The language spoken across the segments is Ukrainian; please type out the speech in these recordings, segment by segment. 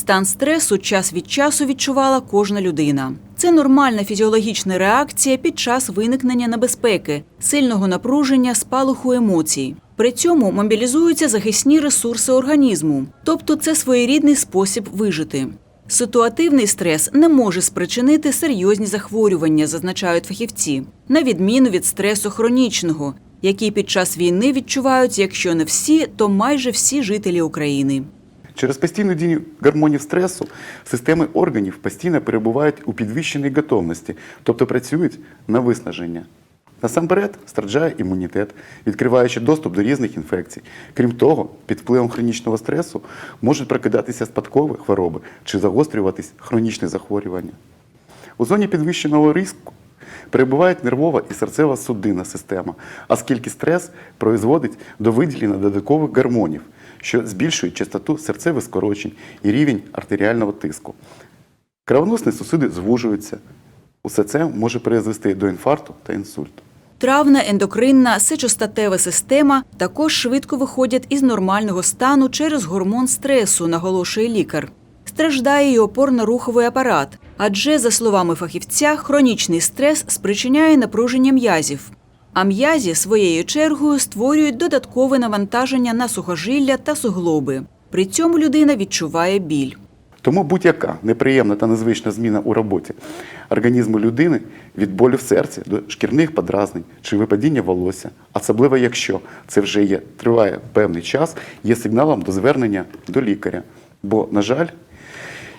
Стан стресу час від часу відчувала кожна людина. Це нормальна фізіологічна реакція під час виникнення небезпеки, сильного напруження, спалаху емоцій. При цьому мобілізуються захисні ресурси організму, тобто це своєрідний спосіб вижити. Ситуативний стрес не може спричинити серйозні захворювання, зазначають фахівці, на відміну від стресу хронічного, який під час війни відчувають, якщо не всі, то майже всі жителі України. Через постійну дію гормонів стресу системи органів постійно перебувають у підвищеній готовності, тобто працюють на виснаження. Насамперед страждає імунітет, відкриваючи доступ до різних інфекцій. Крім того, під впливом хронічного стресу можуть прокидатися спадкові хвороби чи загострюватись хронічні захворювання. У зоні підвищеного ризику перебуває нервова і серцева судинна система, оскільки стрес призводить до виділення додаткових гормонів, що збільшують частоту серцевих скорочень і рівень артеріального тиску. Кровоносні сусиди звужуються. Усе це може призвести до інфаркту та інсульту. Травна, ендокринна, сечостатева система також швидко виходять із нормального стану через гормон стресу, наголошує лікар. Страждає і опорно-руховий апарат, адже, за словами фахівця, хронічний стрес спричиняє напруження м'язів. А м'язі своєю чергою створюють додаткове навантаження на сухожилля та суглоби. При цьому людина відчуває біль. Тому будь-яка неприємна та незвична зміна у роботі організму людини від болю в серці до шкірних подразнень чи випадіння волосся, особливо якщо це вже є, триває певний час, є сигналом до звернення до лікаря. Бо, на жаль,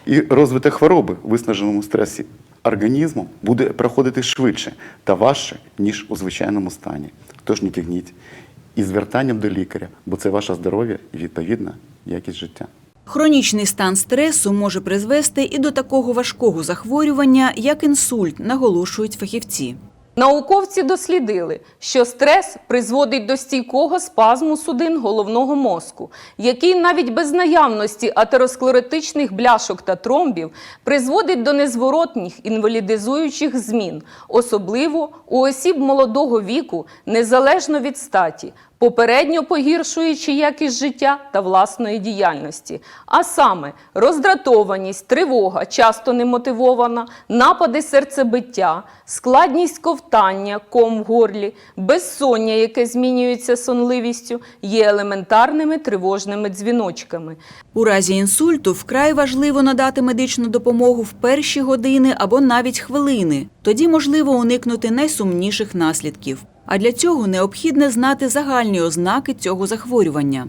і розвиток хвороби в виснаженому стресі організму буде проходити швидше та важче, ніж у звичайному стані. Тож не тягніть із звертанням до лікаря, бо це ваше здоров'я і відповідна якість життя. Хронічний стан стресу може призвести і до такого важкого захворювання, як інсульт, наголошують фахівці. Науковці дослідили, що стрес призводить до стійкого спазму судин головного мозку, який навіть без наявності атеросклеротичних бляшок та тромбів призводить до незворотніх інвалідизуючих змін, особливо у осіб молодого віку, незалежно від статі, попередньо погіршуючи якість життя та власної діяльності, а саме роздратованість, тривога, часто немотивована, напади серцебиття, складність ковтання, ком в горлі, безсоння, яке змінюється сонливістю, є елементарними тривожними дзвіночками. У разі інсульту вкрай важливо надати медичну допомогу в перші години або навіть хвилини. Тоді можливо уникнути найсумніших наслідків. А для цього необхідне знати загальні ознаки цього захворювання.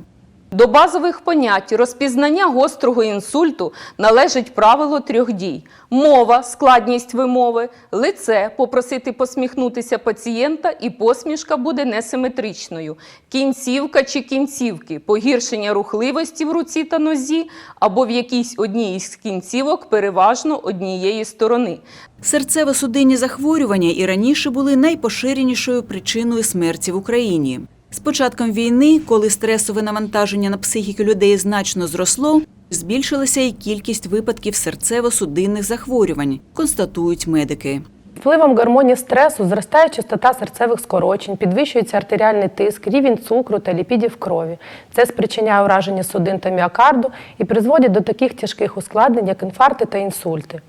До базових понять розпізнання гострого інсульту належить правило трьох дій: мова, складність вимови, лице попросити посміхнутися пацієнта, і посмішка буде несиметричною, кінцівка чи кінцівки, погіршення рухливості в руці та нозі, або в якійсь одній із кінцівок переважно однієї сторони. Серцево-судинні захворювання і раніше були найпоширенішою причиною смерті в Україні. З початком війни, коли стресове навантаження на психіку людей значно зросло, збільшилася і кількість випадків серцево-судинних захворювань, констатують медики. Впливом гормонів стресу зростає частота серцевих скорочень, підвищується артеріальний тиск, рівень цукру та ліпідів в крові. Це спричиняє ураження судин та міокарду і призводить до таких тяжких ускладнень, як інфаркти та інсульти.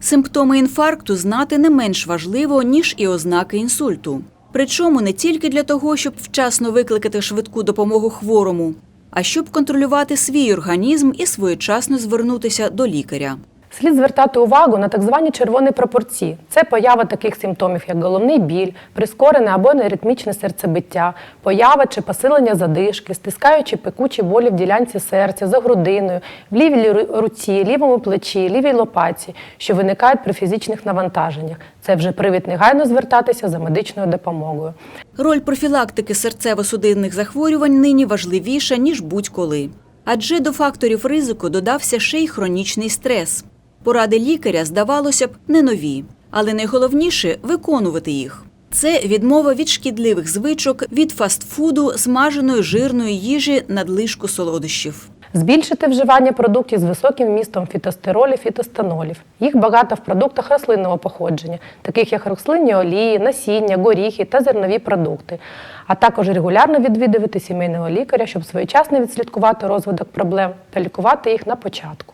Симптоми інфаркту знати не менш важливо, ніж і ознаки інсульту. Причому не тільки для того, щоб вчасно викликати швидку допомогу хворому, а щоб контролювати свій організм і своєчасно звернутися до лікаря. Слід звертати увагу на так звані червоні пропорції. Це поява таких симптомів, як головний біль, прискорене або неритмічне серцебиття, поява чи посилення задишки, стискаючи пекучі болі в ділянці серця, за грудиною, в лівій руці, лівому плечі, лівій лопатці, що виникають при фізичних навантаженнях. Це вже привід негайно звертатися за медичною допомогою. Роль профілактики серцево-судинних захворювань нині важливіша, ніж будь-коли. Адже до факторів ризику додався ще й хронічний стрес. Поради лікаря, здавалося б, не нові, але найголовніше виконувати їх. Це відмова від шкідливих звичок, від фастфуду, смаженої жирної їжі, надлишку солодощів. Збільшити вживання продуктів з високим вмістом фітостеролів, фітостанолів. Їх багато в продуктах рослинного походження, таких як рослинні олії, насіння, горіхи та зернові продукти. А також регулярно відвідувати сімейного лікаря, щоб своєчасно відслідкувати розвиток проблем та лікувати їх на початку.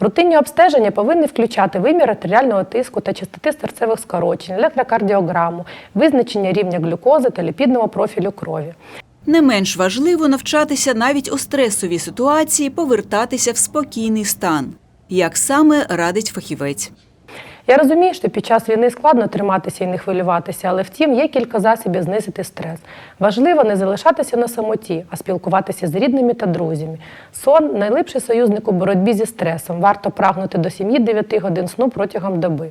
Рутинні обстеження повинні включати вимір артеріального тиску та частоти серцевих скорочень, електрокардіограму, визначення рівня глюкози та ліпідного профілю крові. Не менш важливо навчатися навіть у стресовій ситуації повертатися в спокійний стан. Як саме радить фахівець. Я розумію, що під час війни складно триматися і не хвилюватися, але втім є кілька засобів знизити стрес. Важливо не залишатися на самоті, а спілкуватися з рідними та друзями. Сон найлипший союзник у боротьбі зі стресом. Варто прагнути до 7-9 годин сну протягом доби.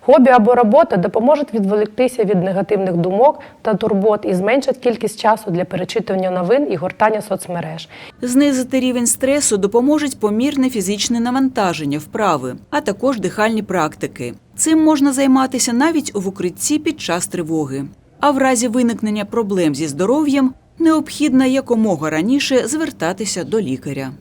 Хобі або робота допоможуть відволіктися від негативних думок та турбот і зменшать кількість часу для перечитування новин і гортання соцмереж. Знизити рівень стресу допоможуть помірне фізичне навантаження, вправи, а також дихальні практики. Цим можна займатися навіть в укритті під час тривоги. А в разі виникнення проблем зі здоров'ям необхідно якомога раніше звертатися до лікаря.